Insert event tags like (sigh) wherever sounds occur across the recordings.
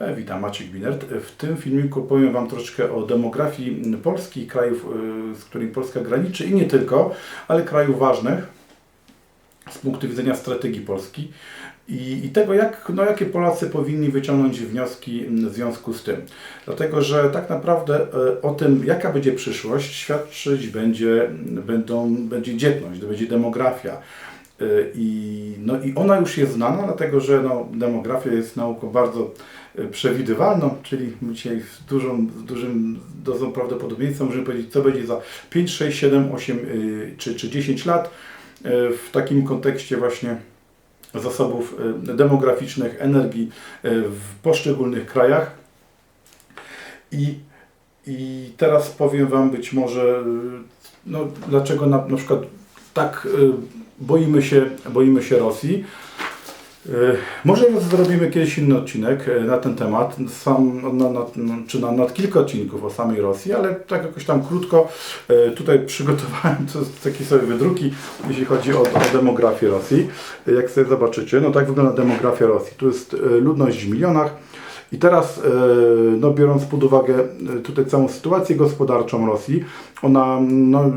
E, Witam, Maciek Binert. W tym filmiku powiem Wam troszeczkę o demografii Polski, krajów, y, z którymi Polska graniczy i nie tylko, ale krajów ważnych z punktu widzenia strategii Polski i, i tego, jak, no, jakie Polacy powinni wyciągnąć wnioski w związku z tym. Dlatego, że tak naprawdę e, o tym, jaka będzie przyszłość, świadczyć będzie, będą, będzie dzietność, będzie demografia. E, I, no, I ona już jest znana, dlatego że no, demografia jest nauką bardzo e, przewidywalną, czyli dzisiaj z, dużą, z dużym dozą prawdopodobieństwa możemy powiedzieć, co będzie za 5, 6, 7, 8 y, czy, czy 10 lat y, w takim kontekście właśnie zasobów y, demograficznych, energii y, w poszczególnych krajach. I, I teraz powiem Wam być może, no, dlaczego na, na przykład tak boimy się, boimy się Rosji. Y, Może zrobimy kiedyś inny odcinek y, na ten temat, sam, na, na, czy na, nad kilka odcinków o samej Rosji, ale tak jakoś tam krótko y, tutaj (laughs) przygotowałem to, takie sobie wydruki, jeśli chodzi o, o demografię Rosji. Jak sobie zobaczycie, no tak wygląda demografia Rosji. Tu jest ludność w milionach. I teraz, no, biorąc pod uwagę tutaj całą sytuację gospodarczą Rosji, ona, no,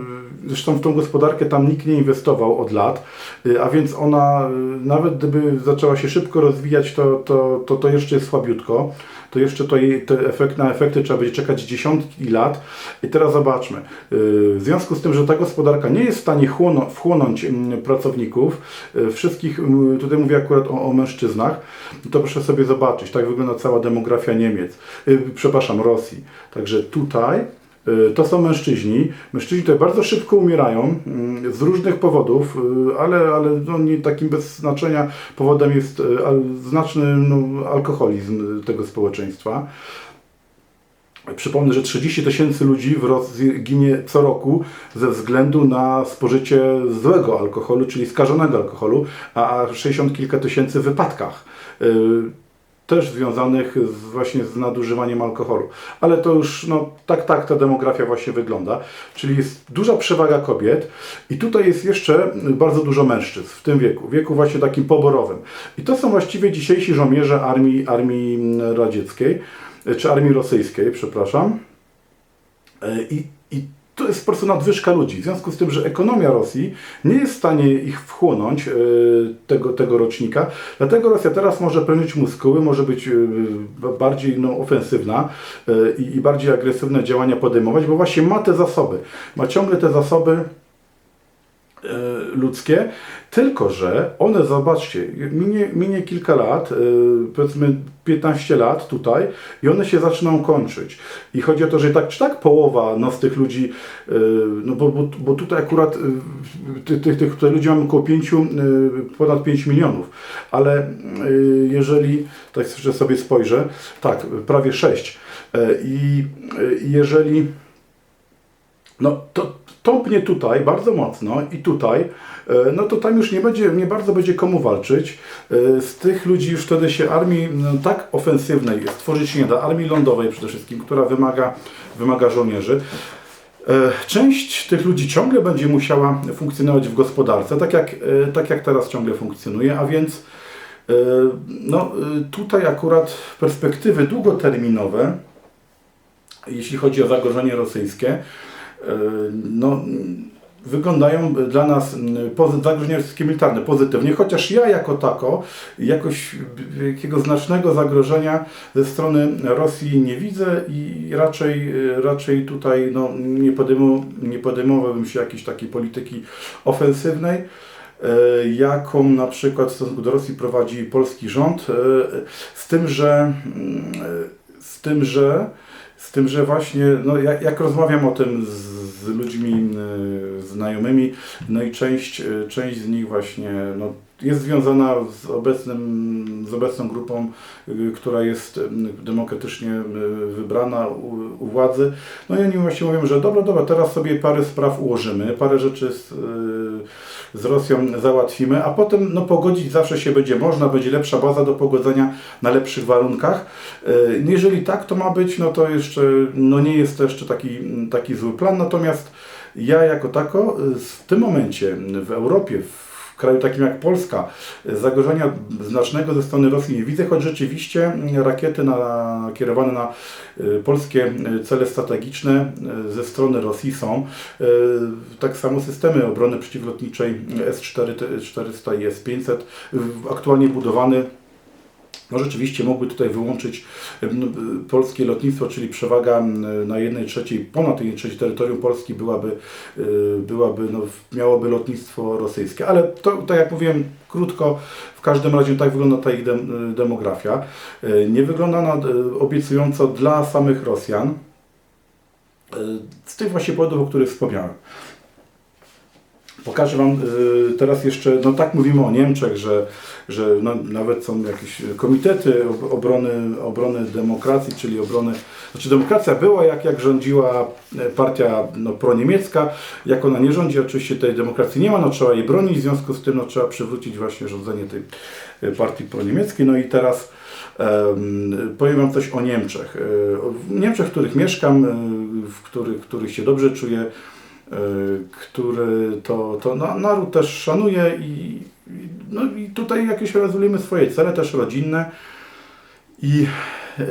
zresztą w tą gospodarkę tam nikt nie inwestował od lat, y, a więc ona, y, nawet gdyby zaczęła się szybko rozwijać, to, to, to, to jeszcze jest słabiutko. To jeszcze to te efekt, na efekty trzeba będzie czekać dziesiątki lat. I teraz zobaczmy. Y, W związku z tym, że ta gospodarka nie jest w stanie chłono, wchłonąć mm, pracowników, wszystkich, mm, tutaj mówię akurat o, o mężczyznach, to proszę sobie zobaczyć, tak wygląda cała demografia Niemiec, przepraszam, Rosji. Także tutaj to są mężczyźni. Mężczyźni tutaj bardzo szybko umierają mm, z różnych powodów, y, ale, ale no nie takim bez znaczenia powodem jest y, znaczny no, alkoholizm y, tego społeczeństwa. Przypomnę, że 30 tysięcy ludzi w Rosji ginie co roku ze względu na spożycie złego alkoholu, czyli skażonego alkoholu, a 60 kilka tysięcy w wypadkach. Też związanych z, właśnie z nadużywaniem alkoholu. Ale to już, no tak, tak ta demografia właśnie wygląda. Czyli jest duża przewaga kobiet i tutaj jest jeszcze bardzo dużo mężczyzn w tym wieku, wieku właśnie takim poborowym. I to są właściwie dzisiejsi żołnierze armii, armii radzieckiej czy armii rosyjskiej, przepraszam. E, I, I to jest po prostu nadwyżka ludzi. W związku z tym, że ekonomia Rosji nie jest w stanie ich wchłonąć, e, tego, tego rocznika, dlatego Rosja teraz może prężyć muskuły, może być e, bardziej no, ofensywna e, i, i bardziej agresywne działania podejmować, bo właśnie ma te zasoby. Ma ciągle te zasoby ludzkie, tylko że one, zobaczcie, minie, minie kilka lat, e, powiedzmy 15 lat tutaj i one się zaczynają kończyć. I chodzi o to, że tak czy tak połowa no, z tych ludzi, e, no bo, bo, bo tutaj akurat e, tych, tych, tych tutaj ludzi mamy około 5, e, ponad 5 milionów, ale e, jeżeli, tak sobie spojrzę, tak, prawie 6. E, I e, jeżeli no to tąpnie tutaj bardzo mocno i tutaj, e, no to tam już nie będzie, nie bardzo będzie komu walczyć. E, Z tych ludzi już wtedy się armii no, tak ofensywnej stworzyć nie da, armii lądowej przede wszystkim, która wymaga, wymaga żołnierzy. E, Część tych ludzi ciągle będzie musiała funkcjonować w gospodarce, tak jak, tak jak teraz ciągle funkcjonuje, a więc no, tutaj akurat perspektywy długoterminowe, jeśli chodzi o zagrożenie rosyjskie, no, wyglądają dla nas pozy- zagrożenie rosyjskie militarne pozytywnie, chociaż ja jako tako jakoś jakiego znacznego zagrożenia ze strony Rosji nie widzę i raczej, raczej tutaj no, nie, podejmu, nie podejmowałbym się jakiejś takiej polityki ofensywnej. E, jaką na przykład w stosunku do Rosji prowadzi polski rząd, e, z tym, że e, z tym, że z tym, że właśnie, no jak, jak rozmawiam o tym z, z ludźmi y, znajomymi, no i część, y, część z nich właśnie no, jest związana z, obecnym, z obecną grupą, y, która jest y, demokratycznie y, wybrana u, u władzy. No i oni właśnie mówią, że dobra, dobra, teraz sobie parę spraw ułożymy, parę rzeczy z, z Rosją załatwimy, a potem no, pogodzić zawsze się będzie można, będzie lepsza baza do pogodzenia na lepszych warunkach. Y, Jeżeli tak to ma być, no to jeszcze no nie jest to jeszcze taki, taki zły plan, natomiast ja jako tako w tym momencie w Europie, w kraju takim jak Polska zagrożenia znacznego ze strony Rosji nie widzę, choć rzeczywiście rakiety na, kierowane na y, polskie y, cele strategiczne y, ze strony Rosji są. Tak samo systemy obrony przeciwlotniczej S-400 i S-500 y, aktualnie budowane no rzeczywiście mogły tutaj wyłączyć polskie lotnictwo, czyli przewaga na jednej trzeciej, ponad jednej trzeciej terytorium Polski byłaby, y, byłaby no, miałoby lotnictwo rosyjskie. Ale to, tak jak mówiłem, krótko, w każdym razie tak wygląda ta ich y, demografia. Y, Nie wygląda na y, obiecująco dla samych Rosjan, z tych właśnie powodów, o których wspomniałem. Pokażę Wam teraz jeszcze, no tak mówimy o Niemczech, że, że nawet są jakieś komitety ob- obrony, obrony demokracji, czyli obrony, znaczy demokracja była jak, jak rządziła e, partia no, proniemiecka, jak ona nie rządzi, oczywiście tej demokracji nie ma, no trzeba jej bronić, w związku z tym no, trzeba przywrócić właśnie rządzenie tej e, partii proniemieckiej, no i teraz em, powiem Wam coś o Niemczech. E, W Niemczech, w których mieszkam, w których, w których się dobrze czuję, który to, to na- naród też szanuje i- no i tutaj jakieś realizujemy swoje cele, też rodzinne i e,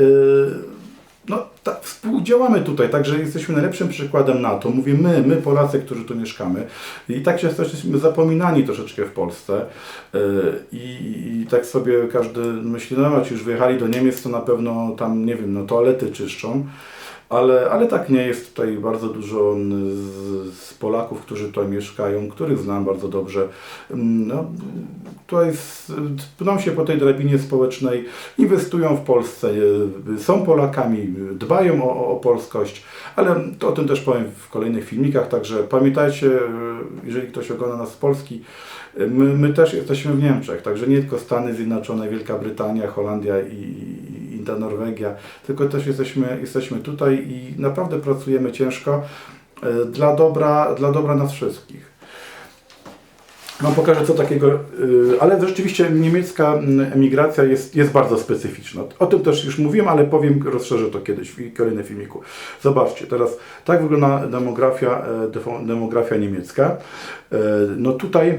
no, tak, współdziałamy tutaj, także jesteśmy najlepszym przykładem na to. Mówię my, my Polacy, którzy tu mieszkamy. I tak się jesteśmy zapominani troszeczkę w Polsce. E, I, I tak sobie każdy myśli, no już wyjechali do Niemiec, to na pewno tam, nie wiem, no toalety czyszczą. Ale, ale tak nie jest tutaj bardzo dużo mm, z, z Polaków, którzy tutaj mieszkają, których znam bardzo dobrze. Mm, No, tutaj pną się po tej drabinie społecznej, inwestują w Polsce, y, są Polakami, dbają o, o polskość, ale to o tym też powiem w kolejnych filmikach, także pamiętajcie, y, jeżeli ktoś ogląda nas z Polski, y, my, my też jesteśmy w Niemczech, także nie tylko Stany Zjednoczone, Wielka Brytania, Holandia i, i, ta Norwegia, tylko też jesteśmy, jesteśmy tutaj i naprawdę pracujemy ciężko y, dla dobra, dla dobra nas wszystkich. No pokażę co takiego, y, ale rzeczywiście niemiecka mm, emigracja jest, jest bardzo specyficzna. O tym też już mówiłem, ale powiem, rozszerzę to kiedyś w kolejnym filmiku. Zobaczcie, teraz tak wygląda demografia, e, demografia niemiecka. E, No tutaj, y,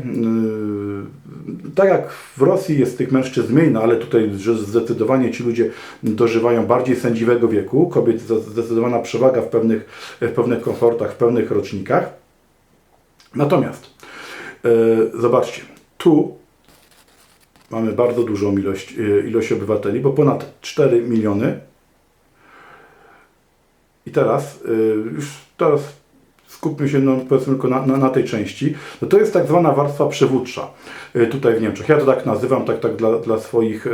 tak jak w Rosji jest tych mężczyzn mniej, no ale tutaj zdecydowanie ci ludzie dożywają bardziej sędziwego wieku, kobiet zdecydowana przewaga w pewnych, w pewnych komfortach, w pewnych rocznikach. Natomiast Zobaczcie, tu mamy bardzo dużą ilość, e, ilość obywateli, bo ponad 4 miliony. I teraz, e, już teraz skupmy się no, powiedzmy tylko na, na, na tej części. No to jest tak zwana warstwa przywódcza e, tutaj w Niemczech. Ja to tak nazywam, tak, tak dla, dla swoich e,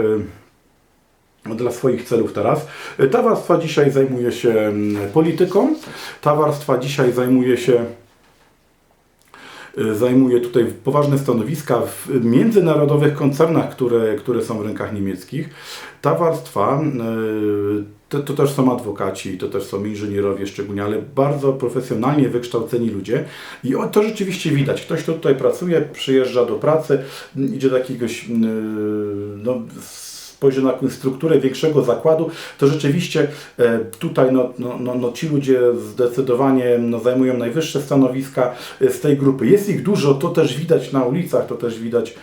dla swoich celów teraz. E, Ta warstwa dzisiaj zajmuje się mm, polityką, ta warstwa dzisiaj zajmuje się zajmuje tutaj poważne stanowiska w międzynarodowych koncernach, które, które są w rękach niemieckich. Ta warstwa, y, to, to też są adwokaci, to też są inżynierowie szczególnie, ale bardzo profesjonalnie wykształceni ludzie i to rzeczywiście widać. Ktoś, kto tutaj pracuje, przyjeżdża do pracy, idzie do jakiegoś, y, no, spojrzy na strukturę większego zakładu, to rzeczywiście e, tutaj no, no, no, no ci ludzie zdecydowanie no, zajmują najwyższe stanowiska e, z tej grupy. Jest ich dużo, to też widać na ulicach, to też widać,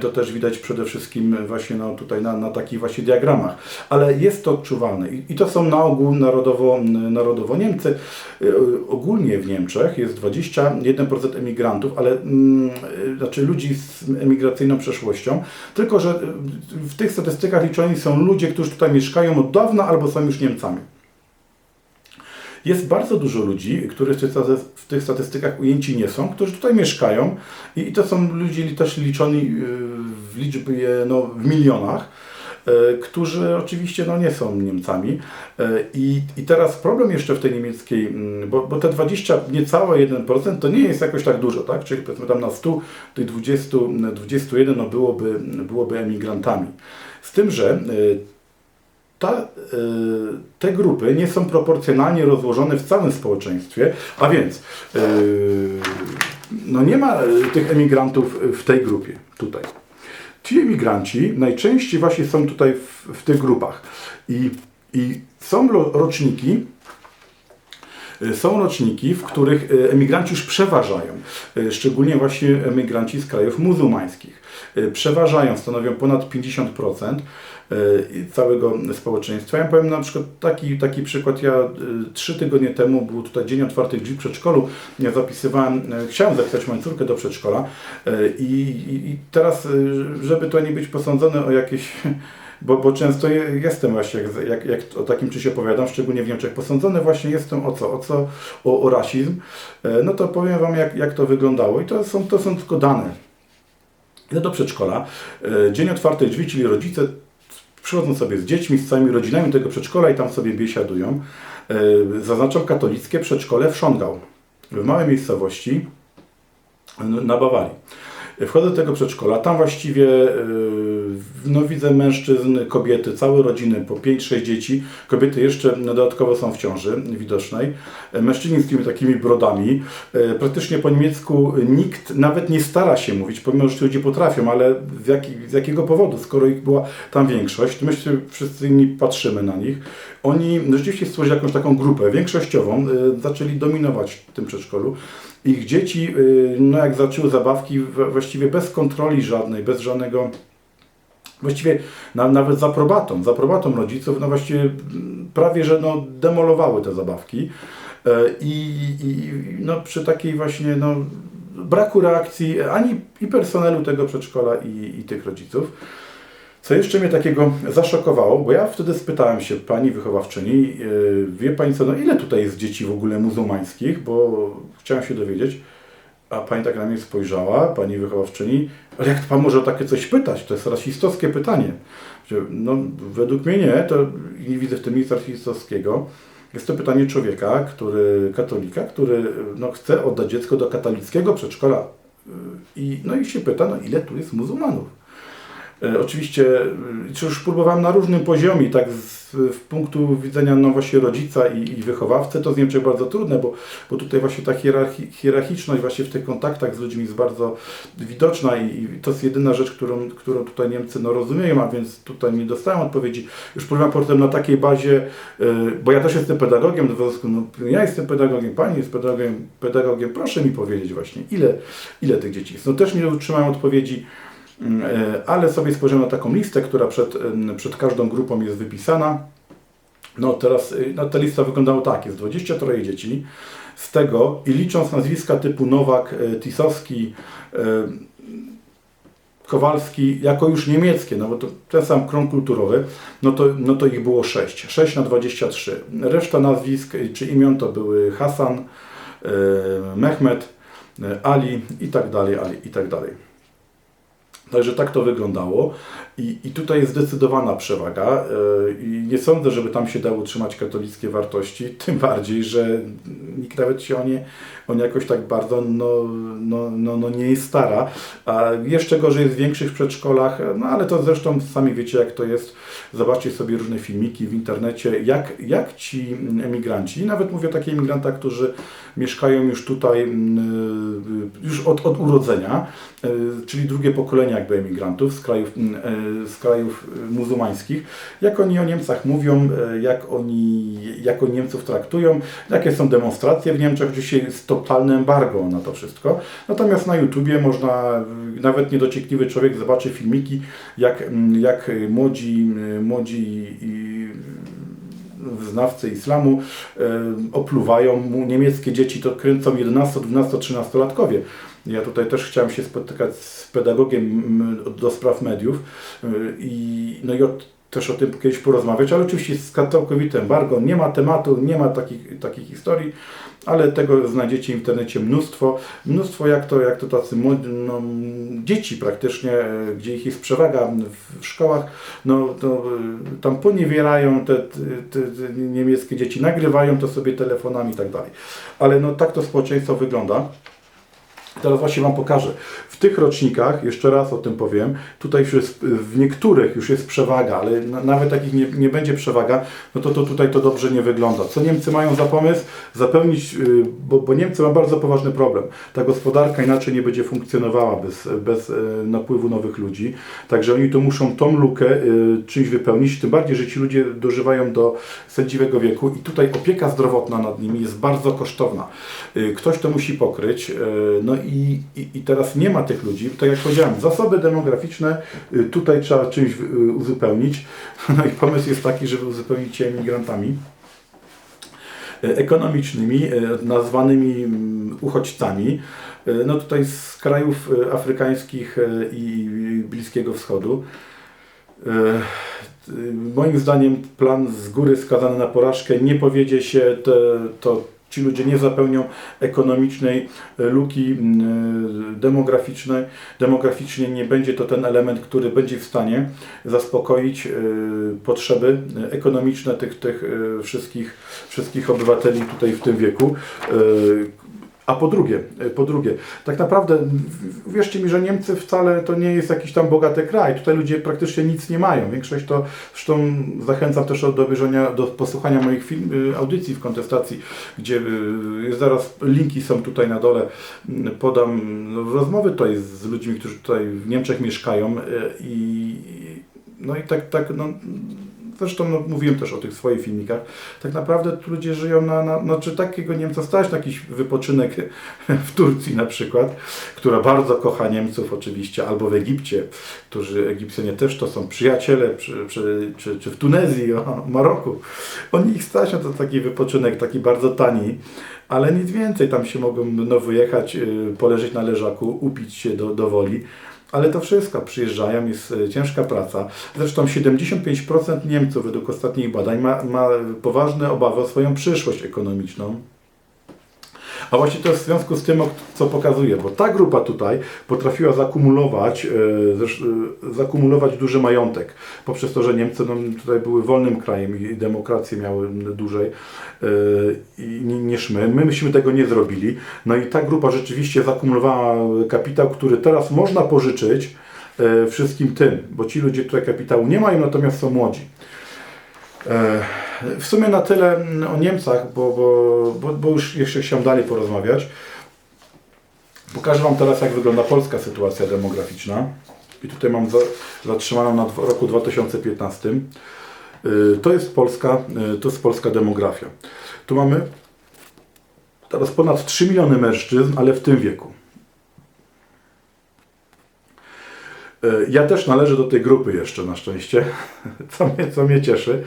to też widać przede wszystkim właśnie no, tutaj na, na takich właśnie diagramach, ale jest to odczuwalne i, i to są na ogół narodowo, narodowo Niemcy. E, Ogólnie w Niemczech jest 21% emigrantów, ale mm, e, znaczy ludzi z emigracyjną przeszłością, tylko że e, w tych statystykach liczeni są ludzie, którzy tutaj mieszkają od dawna albo są już Niemcami. Jest bardzo dużo ludzi, którzy w tych, statystykach ujęci nie są, którzy tutaj mieszkają i, to są ludzie też liczeni yy, w liczbie, no, w milionach, yy, którzy oczywiście no, nie są Niemcami. Yy, I, I teraz problem jeszcze w tej niemieckiej, mm, bo, bo te 20, niecałe 1% to nie jest jakoś tak dużo, tak? Czyli powiedzmy tam na 100, tych 20, 21 no, byłoby, byłoby emigrantami. Z tym, że ta, y, te grupy nie są proporcjonalnie rozłożone w całym społeczeństwie, a więc y, no nie ma y, tych emigrantów w tej grupie tutaj. Ci emigranci najczęściej właśnie są tutaj w, w tych grupach i, i są roczniki, Są roczniki, w których emigranci już przeważają, szczególnie właśnie emigranci z krajów muzułmańskich. Y, Przeważają, stanowią ponad 50% y, całego społeczeństwa. Ja powiem na przykład taki, taki przykład, ja y, trzy tygodnie temu był tutaj Dzień Otwartych Drzwi w przedszkolu, ja zapisywałem, chciałem zapisać moją córkę do przedszkola i, i, teraz, żeby to nie być posądzone o jakieś (laughs) bo, bo często je- jestem właśnie, jak, jak, jak o takim czymś opowiadam, szczególnie w Niemczech, posądzony właśnie jestem o co? O, co? o, o rasizm. No to powiem Wam, jak, jak to wyglądało. I to są, to są tylko dane. Idę do przedszkola. E, Dzień otwartych drzwi, czyli rodzice przychodzą sobie z dziećmi, z całymi rodzinami do tego przedszkola i tam sobie biesiadują. E, Zaznaczam katolickie przedszkole w Szongau, w małej miejscowości na Bawarii. Wchodzę do tego przedszkola, tam właściwie yy, no, widzę mężczyzn, kobiety, całe rodziny, po 5-6 dzieci. Kobiety jeszcze dodatkowo są w ciąży widocznej. E, Mężczyźni z tymi takimi brodami. E, Praktycznie po niemiecku nikt nawet nie stara się mówić, pomimo że ci ludzie potrafią, ale z, jaki, z jakiego powodu, skoro ich była tam większość, my się wszyscy inni patrzymy na nich. Oni rzeczywiście stworzyli jakąś taką grupę większościową, e, zaczęli dominować w tym przedszkolu. Ich dzieci, y, no jak zaczęły zabawki, właściwie bez kontroli żadnej, bez żadnego, właściwie na, nawet z aprobatą rodziców, no właściwie mm, prawie, że no demolowały te zabawki. E, I, i no przy takiej właśnie, no braku reakcji ani i personelu tego przedszkola i, i tych rodziców. Co jeszcze mnie takiego zaszokowało, bo ja wtedy spytałem się pani wychowawczyni, yy, wie pani co, no ile tutaj jest dzieci w ogóle muzułmańskich, bo chciałem się dowiedzieć, a pani tak na mnie spojrzała, pani wychowawczyni, ale jak pan może o takie coś pytać, to jest rasistowskie pytanie. No według mnie nie, to nie widzę w tym nic rasistowskiego. Jest to pytanie człowieka, który, katolika, który no, chce oddać dziecko do katolickiego przedszkola yy, i, no i się pyta, no ile tu jest muzułmanów. E, Oczywiście, czy już próbowałem na różnym poziomie, tak z w punktu widzenia no właśnie rodzica i, i wychowawcy, to z Niemczech bardzo trudne, bo, bo tutaj właśnie ta hierarchi, hierarchiczność właśnie w tych kontaktach z ludźmi jest bardzo widoczna i, i to jest jedyna rzecz, którą, którą tutaj Niemcy no, rozumieją, a więc tutaj nie dostałem odpowiedzi. Już próbowałem potem na takiej bazie, y, bo ja też jestem pedagogiem, w związku no, ja jestem pedagogiem, pani jest pedagogiem, pedagogiem, proszę mi powiedzieć właśnie, ile, ile tych dzieci jest. No też nie otrzymałem odpowiedzi, E, ale sobie spojrzymy na taką listę, która przed, przed każdą grupą jest wypisana. No teraz y, no, ta lista wyglądała tak, jest 23 dzieci, z tego i licząc nazwiska typu Nowak, e, Tisowski, e, Kowalski jako już niemieckie, no bo to ten sam krąg kulturowy, no to, no to ich było 6, 6 na 23. Reszta nazwisk y, czy imion to były Hasan, e, Mehmet, e, Ali i tak dalej, Ali i tak dalej. Także tak to wyglądało. I, i tutaj jest zdecydowana przewaga. Yy, i nie sądzę, żeby tam się dało utrzymać katolickie wartości, (laughs) tym bardziej, że nikt nawet się o nie, o nie jakoś tak bardzo no, no, no, no nie jest stara. A jeszcze gorzej jest w większych przedszkolach, no ale to zresztą sami wiecie jak to jest. Zobaczcie sobie różne filmiki w internecie, jak, jak ci emigranci, nawet mówię o takich emigrantach, którzy mieszkają już tutaj mm, już od, od urodzenia, e, czyli drugie pokolenie jakby emigrantów z krajów, mm, e, z krajów muzułmańskich, jak oni o Niemcach mówią, jak oni, jak oni Niemców traktują, jakie są demonstracje w Niemczech, oczywiście jest totalne embargo na to wszystko, natomiast na YouTubie można, y, nawet niedociekliwy człowiek zobaczy filmiki, jak, mm, jak młodzi, y, młodzi i wyznawcy islamu opluwają mu niemieckie dzieci, to kręcą 11, 12, 13 latkowie. Ja tutaj też chciałem się spotykać z pedagogiem mm, do spraw mediów y, i, no i o, też o tym kiedyś porozmawiać, ale oczywiście jest całkowite embargo, nie ma tematu, nie ma takich, takich historii, ale tego znajdziecie w internecie mnóstwo, mnóstwo jak to, jak to tacy no, dzieci praktycznie, e, gdzie ich jest przewaga w szkołach, no to e, tam poniewierają te, te, te niemieckie dzieci, nagrywają to sobie telefonami i tak dalej. Ale no tak to społeczeństwo wygląda. Teraz właśnie Wam pokażę. W tych rocznikach, jeszcze raz o tym powiem, tutaj już jest, w niektórych już jest przewaga, ale na, nawet takich nie, nie będzie przewaga, no to, to tutaj to dobrze nie wygląda. Co Niemcy mają za pomysł? Zapełnić, y, bo, bo Niemcy mają bardzo poważny problem. Ta gospodarka inaczej nie będzie funkcjonowała bez, bez y, napływu nowych ludzi. Także oni tu muszą tą lukę y, czymś wypełnić, tym bardziej, że ci ludzie dożywają do sędziwego wieku i tutaj opieka zdrowotna nad nimi jest bardzo kosztowna. Ktoś to musi pokryć, no i, i, i teraz nie ma tych ludzi, tak jak powiedziałem, zasoby demograficzne y, tutaj trzeba czymś y, uzupełnić, (laughs) no i pomysł jest taki, żeby uzupełnić je emigrantami e, ekonomicznymi, nazwanymi mm, uchodźcami, no tutaj z krajów afrykańskich i Bliskiego Wschodu. Moim zdaniem plan z góry skazany na porażkę. Nie powiedzie się, te, to ci ludzie nie zapełnią ekonomicznej e, luki e, demograficznej. Demograficznie nie będzie to ten element, który będzie w stanie zaspokoić e, potrzeby ekonomiczne tych, tych wszystkich, wszystkich obywateli tutaj w tym wieku. E, a po drugie, po drugie, tak naprawdę wierzcie mi, że Niemcy wcale to nie jest jakiś tam bogaty kraj. Tutaj ludzie praktycznie nic nie mają. Większość to, zresztą zachęcam też do obejrzenia, do posłuchania moich film, y, audycji w kontestacji, gdzie y, jest zaraz linki są tutaj na dole. Mm, Podam no, rozmowy tutaj z ludźmi, którzy tutaj w Niemczech mieszkają i no i tak, tak, no, Zresztą no, mówiłem też o tych swoich filmikach. Tak naprawdę ludzie żyją na, na no, czy takiego Niemca stać na jakiś wypoczynek (laughs) w Turcji na przykład, która bardzo kocha Niemców oczywiście, albo w Egipcie, którzy Egipcjanie też to są przyjaciele, czy, czy, czy, czy w Tunezji, (laughs) o, Maroku. Oni ich stać na to taki wypoczynek, taki bardzo tani, ale nic więcej, tam się mogą no, wyjechać, y, poleżeć na leżaku, upić się do, do woli. Ale to wszystko, przyjeżdżają, jest e, ciężka praca. Zresztą 75% Niemców według ostatnich badań ma, ma poważne obawy o swoją przyszłość ekonomiczną. A właśnie to jest w związku z tym, co pokazuje, bo ta grupa tutaj potrafiła zakumulować, e, e, zakumulować duży majątek, poprzez to, że Niemcy no, tutaj były wolnym krajem i demokrację miały dłużej e, niż my. My myśmy tego nie zrobili. No i ta grupa rzeczywiście zakumulowała kapitał, który teraz można pożyczyć wszystkim tym, bo ci ludzie tutaj kapitału nie mają, natomiast są młodzi. W sumie na tyle mm, o Niemcach, bo, bo, bo, bo już jeszcze chciałem dalej porozmawiać. Pokażę Wam teraz, jak wygląda polska sytuacja demograficzna. I tutaj mam za, zatrzymaną na roku 2015. Y, To jest polska, y, to jest polska demografia. Tu mamy teraz ponad 3 miliony mężczyzn, ale w tym wieku. Ja też należę do tej grupy jeszcze na szczęście, (laughs) co mnie, co mnie cieszy.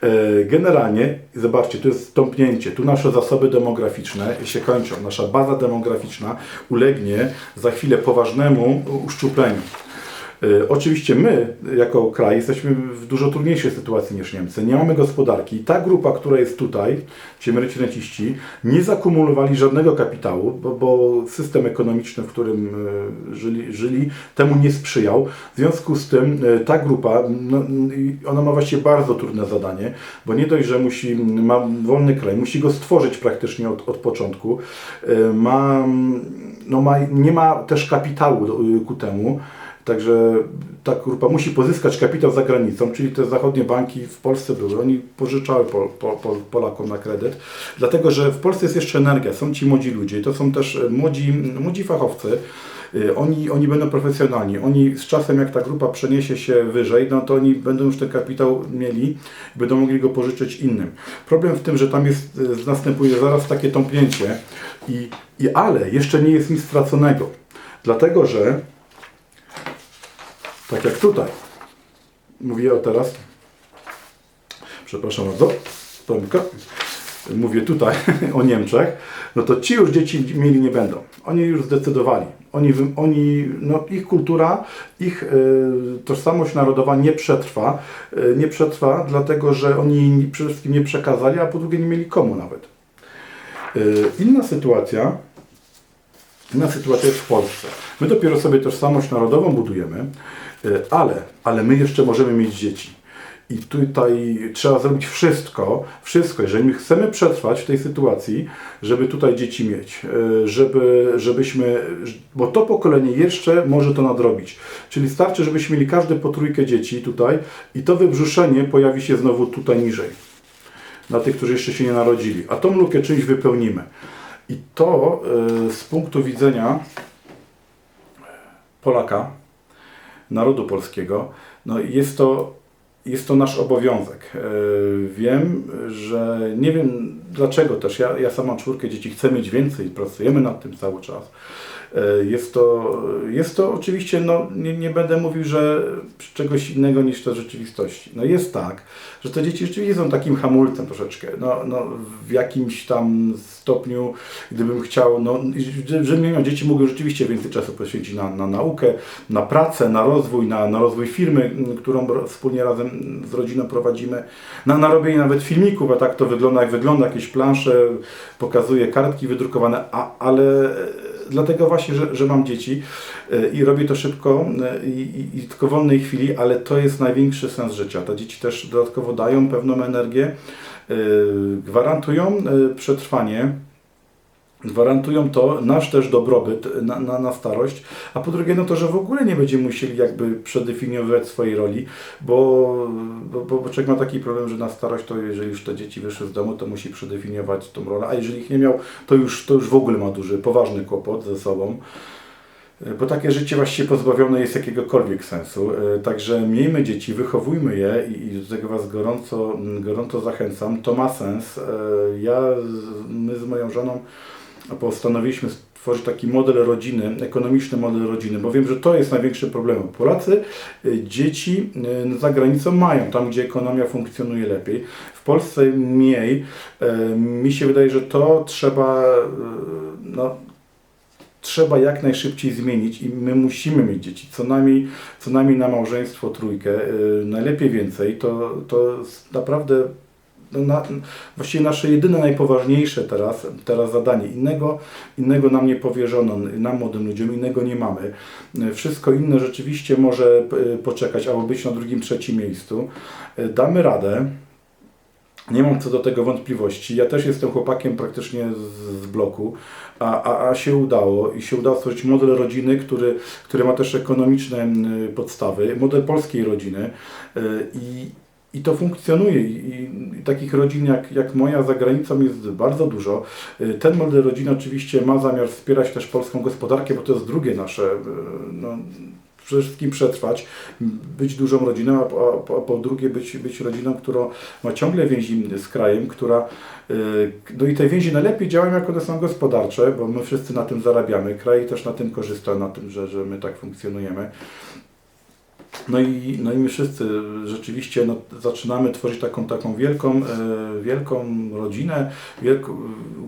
E, Generalnie, zobaczcie, tu jest tąpnięcie, tu nasze zasoby demograficzne się kończą. Nasza baza demograficzna ulegnie za chwilę poważnemu uszczupleniu. E, Oczywiście my, jako kraj, jesteśmy w dużo trudniejszej sytuacji niż Niemcy. Nie mamy gospodarki. Ta grupa, która jest tutaj, ci emeryci renciści, nie zakumulowali żadnego kapitału, bo, bo system ekonomiczny, w którym e, żyli, żyli, temu nie sprzyjał. W związku z tym e, ta grupa, no, ona ma właściwie bardzo trudne zadanie, bo nie dość, że musi, ma wolny kraj, musi go stworzyć praktycznie od, od początku. Ma, no ma, nie ma też kapitału ku temu. Także ta grupa musi pozyskać kapitał za granicą, czyli te zachodnie banki w Polsce były, oni pożyczały po, po, po, Polakom na kredyt, dlatego że w Polsce jest jeszcze energia, są ci młodzi ludzie, to są też młodzi, młodzi fachowcy, Y, Oni, oni będą profesjonalni. Oni z czasem, jak ta grupa przeniesie się wyżej, no to oni będą już ten kapitał mieli będą mogli go pożyczyć innym. Problem w tym, że tam jest, y, następuje zaraz takie tąpnięcie, i, i ale jeszcze nie jest nic straconego. Dlatego, że tak jak tutaj, mówię o teraz, przepraszam bardzo, Tomka, mówię tutaj (laughs) o Niemczech, no to ci już dzieci mieli nie będą. Oni już zdecydowali. Oni, oni no ich kultura, ich e, tożsamość narodowa nie przetrwa. E, nie przetrwa, dlatego że oni przede wszystkim nie przekazali, a po drugie nie mieli komu nawet. E, inna sytuacja, inna sytuacja jest w Polsce. My dopiero sobie tożsamość narodową budujemy, ale, ale my jeszcze możemy mieć dzieci. I tutaj trzeba zrobić wszystko, wszystko, jeżeli my chcemy przetrwać w tej sytuacji, żeby tutaj dzieci mieć, e, żeby, żebyśmy, bo to pokolenie jeszcze może to nadrobić. Czyli starczy, żebyśmy mieli każdy po trójkę dzieci tutaj i to wybrzuszenie pojawi się znowu tutaj niżej. Na tych, którzy jeszcze się nie narodzili. A tą lukę czymś wypełnimy. I to e, z punktu widzenia Polaka, narodu polskiego, no jest to, jest to nasz obowiązek. E, Wiem, że nie wiem dlaczego też, ja, ja sam mam czwórkę dzieci, chcę mieć więcej, pracujemy nad tym cały czas. E, Jest to, jest to oczywiście, no, nie, nie będę mówił, że czegoś innego niż to rzeczywistości. No jest tak, że te dzieci rzeczywiście są takim hamulcem troszeczkę. No, no, w jakimś tam stopniu, gdybym chciał, no, że- żebym miał dzieci, mógłbym rzeczywiście więcej czasu poświęcić na, na naukę, na pracę, na rozwój, na, na rozwój firmy, którą wspólnie razem z rodziną prowadzimy, na, na robienie nawet filmików, a tak to wygląda, jak wygląda, jakieś plansze, pokazuje kartki wydrukowane, a, ale dlatego właśnie, że, że mam dzieci e, i robię to szybko e, i, i, i tylko w wolnej chwili, ale to jest największy sens życia. Te dzieci też dodatkowo dają pewną energię, e, gwarantują e, przetrwanie, gwarantują to nasz też dobrobyt na, na, na starość, a po drugie no to, że w ogóle nie będziemy musieli jakby przedefiniowywać swojej roli, bo, bo, bo, człowiek ma taki problem, że na starość to jeżeli już te dzieci wyszły z domu, to musi przedefiniować tą rolę, a jeżeli ich nie miał, to już, to już w ogóle ma duży, poważny kłopot ze sobą. Bo takie życie właściwie pozbawione jest jakiegokolwiek sensu. E, Także miejmy dzieci, wychowujmy je i do tego Was gorąco, gorąco zachęcam. To ma sens. E, Ja, my z moją żoną postanowiliśmy stworzyć taki model rodziny, ekonomiczny model rodziny, bo wiem, że to jest największy problem. Polacy e, dzieci e, za granicą mają, tam gdzie ekonomia funkcjonuje lepiej. W Polsce mniej. E, Mi się wydaje, że to trzeba no, trzeba jak najszybciej zmienić i my musimy mieć dzieci, co najmniej, co najmniej na małżeństwo trójkę, najlepiej więcej, to, to naprawdę na, właściwie nasze jedyne najpoważniejsze teraz, teraz zadanie. Innego, innego nam nie powierzono, nam młodym ludziom, innego nie mamy. Wszystko inne rzeczywiście może yy, poczekać albo być na drugim, trzecim miejscu. Yy, Damy radę. Nie mam co do tego wątpliwości. Ja też jestem chłopakiem praktycznie z, z bloku, a, a, a się udało i się udało stworzyć model rodziny, który, który ma też ekonomiczne podstawy, model polskiej rodziny y, i, i to funkcjonuje. I, i takich rodzin jak, jak moja za granicą jest bardzo dużo. Y, Ten model rodziny oczywiście ma zamiar wspierać też polską gospodarkę, bo to jest drugie nasze, y, no, przede wszystkim przetrwać, być dużą rodziną, a po, a po drugie być, być rodziną, która ma ciągle więzi z krajem, która y, no i te więzi najlepiej działają, jak one są gospodarcze, bo my wszyscy na tym zarabiamy. Kraj też na tym korzysta, na tym, że, że my tak funkcjonujemy. No i, no i my wszyscy rzeczywiście no, zaczynamy tworzyć taką, taką wielką, e, wielką rodzinę, wielką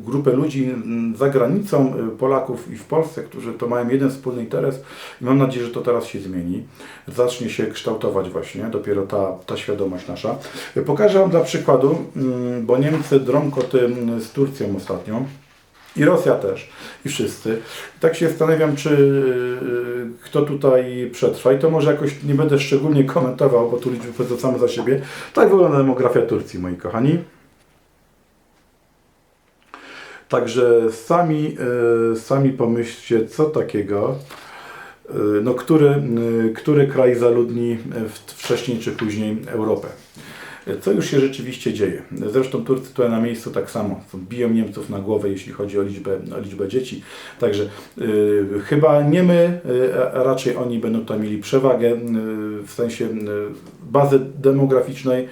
grupę ludzi za granicą, e, Polaków i w Polsce, którzy to mają jeden wspólny interes i mam nadzieję, że to teraz się zmieni. Zacznie się kształtować właśnie dopiero ta, ta świadomość nasza. E, Pokażę Wam dla przykładu, mm, bo Niemcy drą koty mm, z Turcją ostatnio. I Rosja też. I wszyscy. Tak się zastanawiam, czy yy, kto tutaj przetrwa. I to może jakoś nie będę szczególnie komentował, bo tu liczby powiedzą same za siebie. Tak wygląda demografia Turcji, moi kochani. Także sami, yy, sami pomyślcie, co takiego, yy, no, który, który kraj zaludni wcześniej czy później Europę. Co już się rzeczywiście dzieje. Zresztą Turcy tutaj na miejscu tak samo biją Niemców na głowę, jeśli chodzi o liczbę, o liczbę dzieci. Także y, chyba nie my, y, a raczej oni będą tam mieli przewagę y, w sensie y, bazy demograficznej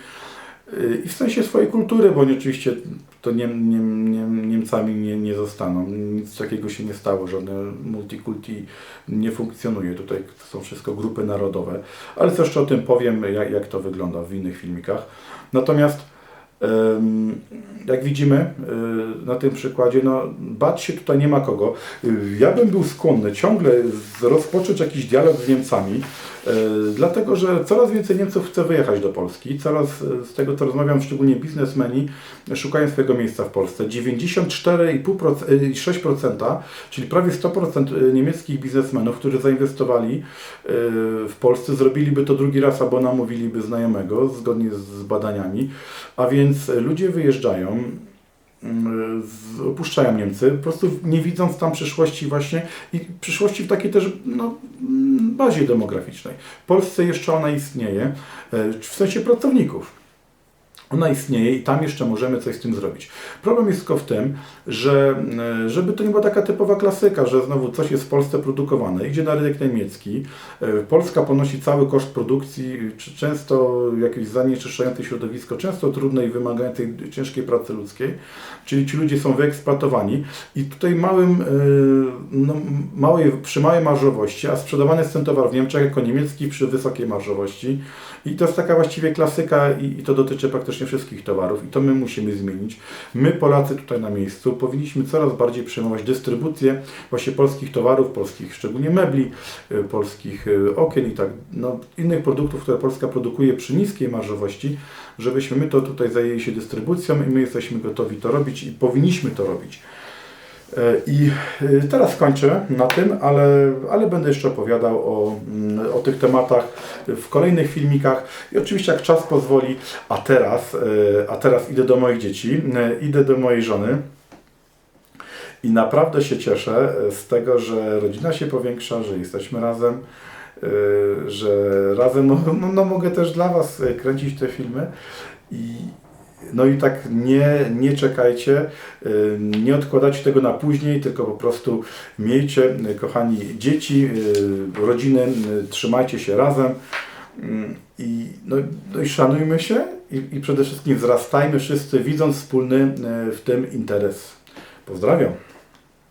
y, i w sensie swojej kultury, bo oni oczywiście to nie, nie, nie, Niemcami nie, nie zostaną. Nic takiego się nie stało, żadne multikulti nie funkcjonuje. Tutaj są wszystko grupy narodowe, ale też jeszcze o tym powiem, jak, jak to wygląda w innych filmikach. Natomiast Jak widzimy y, na tym przykładzie, no, bać się tutaj nie ma kogo. Ja bym był skłonny ciągle rozpocząć jakiś dialog z Niemcami, y, dlatego że coraz więcej Niemców chce wyjechać do Polski. Coraz y, z tego, co rozmawiam, szczególnie biznesmeni, szukają swojego miejsca w Polsce. 94,6%, czyli prawie 100% niemieckich biznesmenów, którzy zainwestowali w Polsce, zrobiliby to drugi raz albo namówiliby znajomego, zgodnie z badaniami. A więc ludzie wyjeżdżają, mm, opuszczają Niemcy, po prostu nie widząc tam przyszłości właśnie i przyszłości w takiej też no, mm, bazie demograficznej. W Polsce jeszcze ona istnieje, e, w sensie pracowników. Ona istnieje i tam jeszcze możemy coś z tym zrobić. Problem jest tylko w tym, że e, żeby to nie była taka typowa klasyka, że znowu coś jest w Polsce produkowane, idzie na rynek niemiecki, e, Polska ponosi cały koszt produkcji, czy często jakieś zanieczyszczające środowisko, często trudnej wymagającej ciężkiej pracy ludzkiej, czyli ci ludzie są wyeksploatowani i tutaj małym, e, no, małej, przy małej marżowości, a sprzedawany jest ten towar w Niemczech jako niemiecki przy wysokiej marżowości i to jest taka właściwie klasyka i, i to dotyczy praktycznie wszystkich towarów i to my musimy zmienić. My Polacy tutaj na miejscu powinniśmy coraz bardziej przejmować dystrybucję właśnie polskich towarów, polskich szczególnie mebli, y, polskich y, okien i tak, no, innych produktów, które Polska produkuje przy niskiej marżowości, żebyśmy my to tutaj zajęli się dystrybucją i my jesteśmy gotowi to robić i powinniśmy to robić. I y, teraz kończę na tym, ale, ale będę jeszcze opowiadał o, mm, o tych tematach w kolejnych filmikach. I oczywiście jak czas pozwoli, a teraz, e, a teraz idę do moich dzieci, e, idę do mojej żony. I naprawdę się cieszę z tego, że rodzina się powiększa, że jesteśmy razem, że razem no, no, no mogę też dla Was kręcić te filmy. I no i tak nie, nie czekajcie, y, nie odkładajcie tego na później, tylko po prostu miejcie, y, kochani dzieci, y, rodziny, trzymajcie się razem i, no, no i szanujmy się i, i przede wszystkim wzrastajmy wszyscy, widząc wspólny w tym interes. Pozdrawiam.